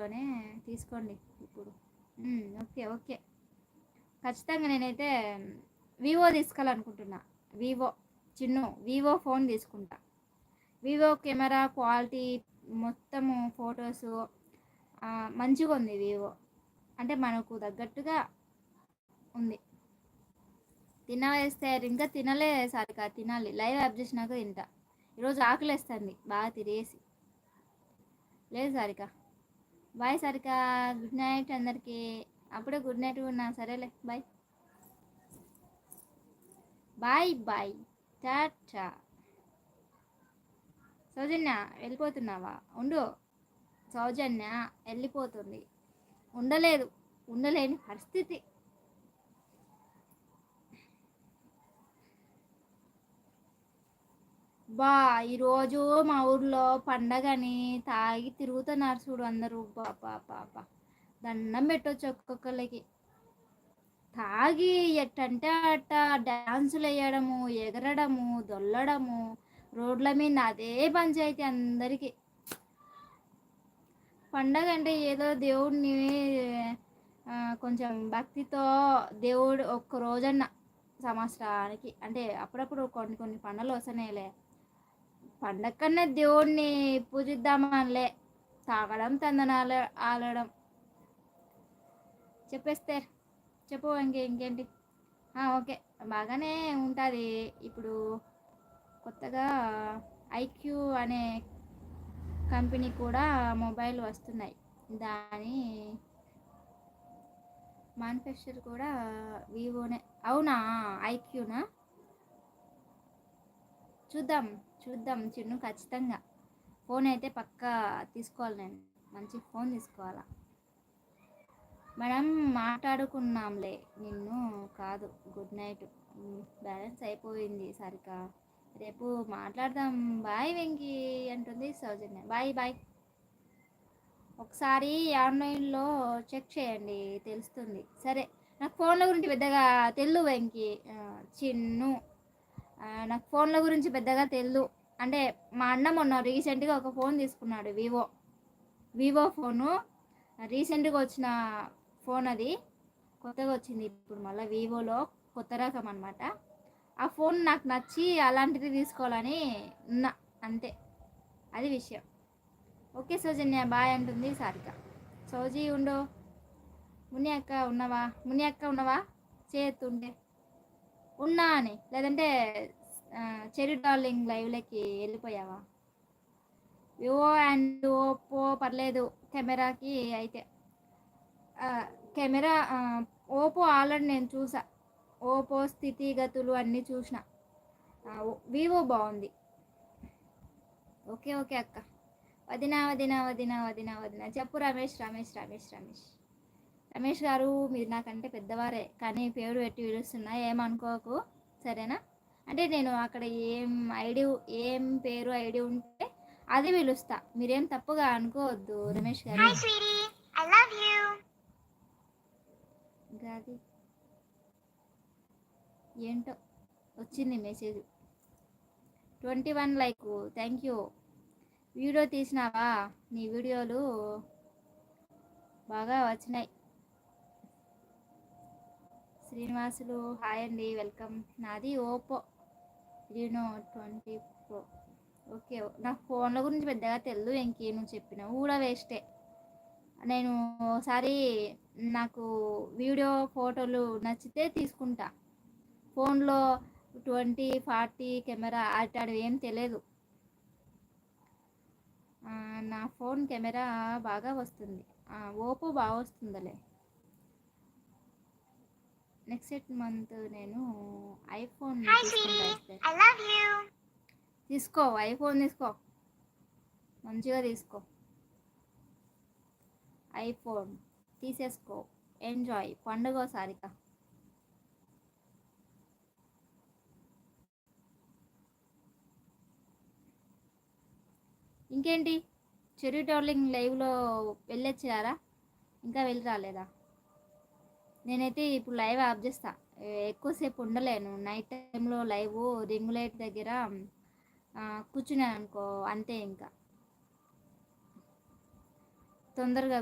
దీంట్లోనే తీసుకోండి ఇప్పుడు. Okay okay. ఖచ్చితంగా నేనైతే వివో తీసుకోవాలనుకుంటున్నా. వివో చిన్ను వివో ఫోన్ తీసుకుంటా. వివో కెమెరా క్వాలిటీ మొత్తము ఫొటోస్ మంచిగా ఉంది వివో. అంటే మనకు తగ్గట్టుగా ఉంది. తినవేస్తే ఇంకా తినలే సరిగా తినాలి. లైవ్ యాప్ చేసినాక తింటా. ఈరోజు ఆకలేస్తుంది బాగా తిరిగేసి లేదు Sarika. Bye Sarika good night అందరికీ. అప్పుడే గుడ్ నైట్ ఉన్నా సరేలే bye. Bye bye. Tata. Soujanya వెళ్ళిపోతున్నావా? ఉండు. సౌజన్య వెళ్ళిపోతుంది. ఉండలేదు. ఉండలేని పరిస్థితి. అబ్బా! ఈరోజు మా ఊర్లో పండగని తాగి తిరుగుతున్నారు చూడు అందరూ. బాబా బాబా దండం పెట్టవచ్చు ఒక్కొక్కరికి తాగి ఎట్టంటే అట్ట డ్యాన్సులు వేయడము ఎగరడము దొల్లడము రోడ్ల మీద అదే పంచాయతీ అందరికీ. పండగ అంటే ఏదో దేవుడిని కొంచెం భక్తితో దేవుడు ఒక్క రోజన్న సంవత్సరానికి. అంటే అప్పుడప్పుడు కొన్ని కొన్ని పండుగలు వస్తున్నాయిలే పండగ కన్నా దేవుడిని పూజిద్దామనిలే. తాగడం తందనాల ఆలడం. చెప్పేస్తే చెప్పు ఇంకే ఇంకేంటి? ఓకే. బాగానే ఉంటుంది. ఇప్పుడు కొత్తగా ఐక్యూ అనే కంపెనీ కూడా మొబైల్ వస్తున్నాయి. దాని మ్యానుఫ్యాక్చర్ కూడా వివోనే. అవునా? ఐక్యూనా? చూద్దాం చూద్దాం చిన్ను ఖచ్చితంగా. ఫోన్ అయితే పక్కా తీసుకోవాలి నేను. మంచి ఫోన్ తీసుకోవాలా? మనం మాట్లాడుకున్నాంలే. నిన్ను కాదు గుడ్ నైట్. బ్యాలెన్స్ అయిపోయింది సరిగ్గా. రేపు మాట్లాడదాం. బాయ్ వెంకి అంటుంది సౌజన్య. Bye bye. ఒకసారి ఆన్లైన్లో చెక్ చేయండి తెలుస్తుంది. సరే. నాకు ఫోన్ల గురించి పెద్దగా తెలు వెంకి. చిన్ను. నాకు ఫోన్ల గురించి పెద్దగా తెలియదు అంటే మా అన్న మొన్న రీసెంట్గా ఒక ఫోన్ తీసుకున్నాడు వివో. Vivo phone. రీసెంట్గా వచ్చిన ఫోన్ అది. కొత్తగా వచ్చింది ఇప్పుడు మళ్ళీ వివోలో కొత్త రకం అనమాట ఆ ఫోన్ నాకు నచ్చి అలాంటిది తీసుకోవాలని ఉన్నా అంతే. అది విషయం. ఓకే సౌజన్య బాయ్ అంటుంది సారిక. సౌజీ ఉండు. ముని అక్క ఉన్నవా? ముని అక్క ఉన్నవా? చేతుంటే ఉన్నా అని లేదంటే చెరి డార్లింగ్ లైవ్లోకి వెళ్ళిపోయావా? వివో అండ్ ఓపో పర్లేదు. కెమెరాకి అయితే. కెమెరా ఓపో ఆల్రెడీ నేను చూసా. ఓపో స్థితిగతులు అన్నీ చూసిన. వివో బాగుంది. ఓకే ఓకే అక్క. వదిన వదిన వదిన వదిన వదిన. చెప్పు రమేష్ రమేష్ రమేష్ రమేష్. రమేష్ గారు మీరు నాకంటే పెద్దవారే కానీ పేరు పెట్టి పిలుస్తున్నా ఏమనుకోకు సరేనా? అంటే నేను అక్కడ ఏం ఐడి ఏం పేరు ఐడి ఉంటే అది పిలుస్తా. మీరేం తప్పుగా అనుకోవద్దు రమేష్ గారు. గాది. ఏంటో వచ్చింది message twenty one like thank you video తీసినావా? నీ వీడియోలు బాగా వచ్చినాయి. శ్రీనివాసులు హాయ్ అండి వెల్కమ్. నాది Oppo Reno twenty pro okay నాకు ఫోన్ల గురించి పెద్దగా తెలియదు ఇంకే నువ్వు చెప్పినావు కూడా వేస్టే. నేను ఒకసారి నాకు వీడియో ఫోటోలు నచ్చితే తీసుకుంటా. ఫోన్లో ట్వంటీ ఫార్టీ కెమెరా అట్లాంటివి ఏం తెలియదు నా ఫోన్ కెమెరా బాగా వస్తుంది. ఓపో బాగా వస్తుందిలే నెక్స్ట్ మంత్ నేను ఐఫోన్ తీసుకో ఐఫోన్ తీసుకో. మంచిగా తీసుకో. ఐఫోన్ తీసేసుకో. ఎంజాయ్ పండుగ సారిక. ఇంకేంటి? చెరీ టార్లింగ్ లైవ్లో వెళ్ళొచ్చారా ఇంకా వెళ్ళి రాలేదా? నేనైతే ఇప్పుడు లైవ్ ఆఫ్ చేస్తా. ఎక్కువసేపు ఉండలేను. నైట్ టైంలో లైవ్ రింగ్ లైట్ దగ్గర కూర్చున్నాను అనుకో అంతే ఇంకా. తొందరగా